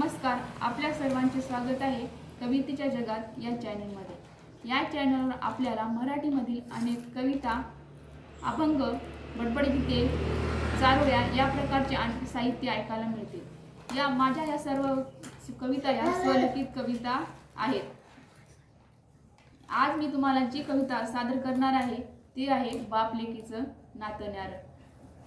नमस्कार आपल्या सर्वांचे स्वागत आहे कवितेच्या जगात या चॅनलमध्ये या चॅनलवर आपल्याला मराठीमधील अनेक कविता अभंग बडबडगीते चारोळ्या या प्रकारचे अनेक साहित्य ऐकायला मिळते. या माझ्या या सर्व कविता या स्वलिखित कविता आहेत. आज मी तुम्हाला जी कविता सादर करणार आहे ती आहे बाप लेकीचं नातन्यार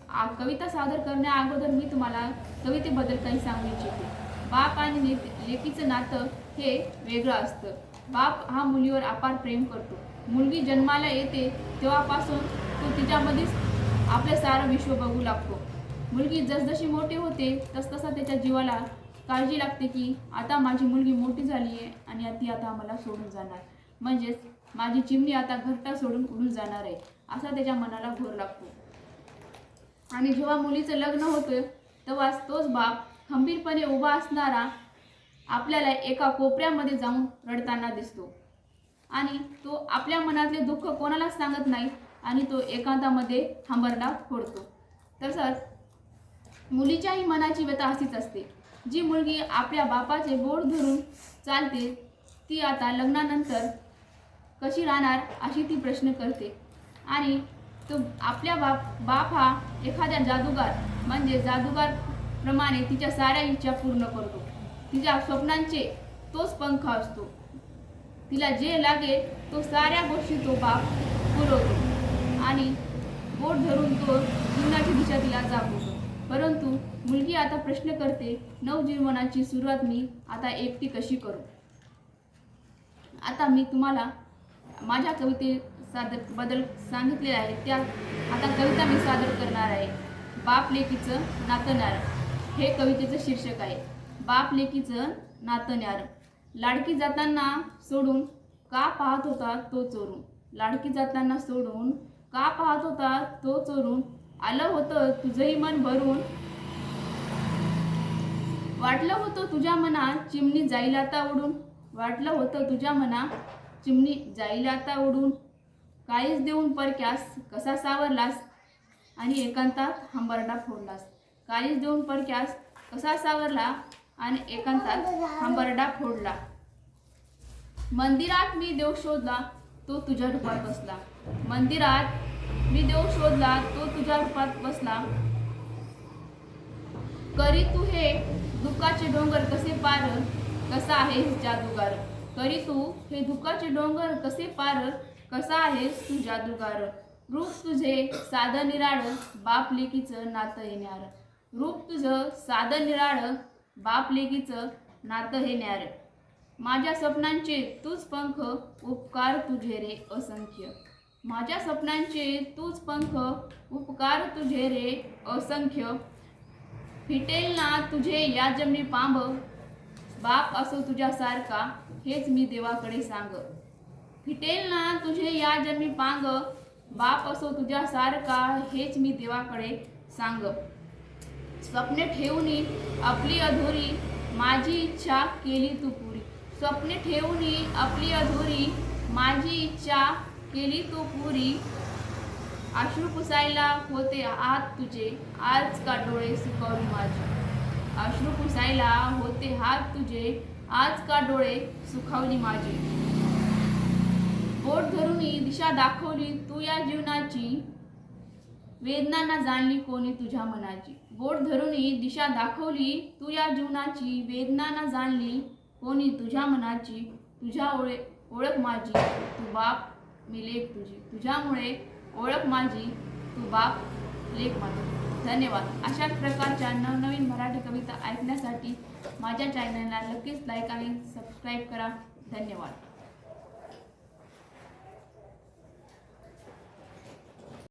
आ- कविता सादर करण्या अगोदर मी तुम्हाला कवितेबद्दल काही सांगू इच्छिते. बाप आणि ले- लेकीचं नातं हे वेगळं असतं. बाप हा मुलीवर अपार प्रेम करतो. मुलगी जन्माला येते तेव्हापासून तो तिच्यामध्येच आपलं सारं विश्व बघू लागतो. मुलगी जसजशी मोठी होते तसतसा त्याच्या जीवाला काळजी लागते की आता माझी मुलगी मोठी झाली आहे आणि ती आता मला सोडून जाणार. म्हणजेच माझी चिमणी आता घरटा सोडून उडून जाणार आहे असा त्याच्या मनाला घोर लागतो. आणि जेव्हा मुलीचं लग्न होतं तेव्हा तोच बाप खंबीरपणे उभा असणारा आपल्याला एका कोपऱ्यामध्ये जाऊन रडताना दिसतो. आणि तो आपल्या मनातले दुःख कोणालाच सांगत नाही आणि तो एकांतामध्ये हंबरडा फोडतो. तसंच मुलीच्याही मनाची व्यथा अशीच असते. जी मुलगी आपल्या बापाचे बोट धरून चालते ती आता लग्नानंतर कशी राहणार अशी ती प्रश्न करते. आणि तो आपल्या बाप बाप हा एखाद्या जादूगार म्हणजे जादूगार प्रमाणे तिच्या साऱ्या इच्छा पूर्ण करतो. तिच्या स्वप्नांचे तोच पंख असतो. तिला जे लागेल तो साऱ्या गोष्टी तो बाप पुरवतो. आणि बोट धरून तो जीवनाची दिशा तिला जागवतो. परंतु मुलगी आता प्रश्न करते नवजीवनाची सुरुवात मी आता एकटी कशी करू? आता मी तुम्हाला माझ्या कविते सादर बदल सांगितले आहे त्या आता कविता मी सादर करणार आहे. बाप लेकीचं नातं न्यारं हे कवितेचं शीर्षक आहे. बाप लेकीचं नातन्यार लाडकी जाताना सोडून का पाहत होता तो चोरून? लाडकी जाताना सोडून का पाहत होता तो चोरून? आलं होतं तुझंही मन भरून. वाटलं होतं तुझ्या मनात चिमणी जाईल आता उडून. वाटलं होतं तुझ्या मनात चिमणी जाईल आता उडून. काळीच देऊन परक्यास कसा सावरलास? आणि एकांतात हंबरडा फोडलास. काळीच देऊन परक्यास कसा सावरला आणि एकांतात हंबरडा फोडला. मंदिरात मी देव शोधला तो तुझ्या रूपात बसला. मंदिरात मी देव शोधला तो तुझ्या रूपात बसला. करी तू हे दुःखाचे डोंगर कसे पार कसा आहे जादूगार करी तू हे दुःखाचे डोंगर कसे पार कसा आहेस तू जादूगार रूप तुझे साधं निराळ बाप लेकीचं नातं येणार. रूप तुझं साधं निराळ बाप लेगीचं नातं हे न्यार. माझ्या स्वप्नांचे तूच पंख उपकार तुझे रे असंख्य. माझ्या स्वप्नांचे तूच पंख उपकार तुझे रे असंख्य. फिटेल ना तुझे या जमनी पांब बाप असो तुझ्यासारखा हेच मी देवाकडे सांग. फिटेल ना तुझे या जन्मी पांग बाप असो तुझ्यासारखा हेच मी देवाकडे सांग. स्वप्ने ठेवूनी आपली अधुरी माझी इच्छा केली तू पुरी. स्वप्ने ठेवूनी आपली अधुरी माझी इच्छा केली तू पुरी. अश्रू पुसायला होते आत तुझे आज का डोळे सुकवून माझे. अश्रू पुसायला होते हात तुझे आज का डोळे सुखावली माझी. बोट धरून दिशा दाखवली तू या जीवनाची. वेदनांना जाणली कोणी तुझ्या मनाची? बोट धरूनी दिशा दाखवली तू या जीवनाची. वेदनांना जाणली कोणी तुझ्या मनाची? तुझ्या ओळे ओळख माझी तू बाप मी लेख तुझी. तुझ्यामुळे ओळख माझी तू बाप लेख माझी. धन्यवाद. अशा प्रकारच्या नवनवीन मराठी कविता ऐकण्यासाठी माझ्या चॅनलला नक्कीच लाईक आणि सबस्क्राईब करा. धन्यवाद.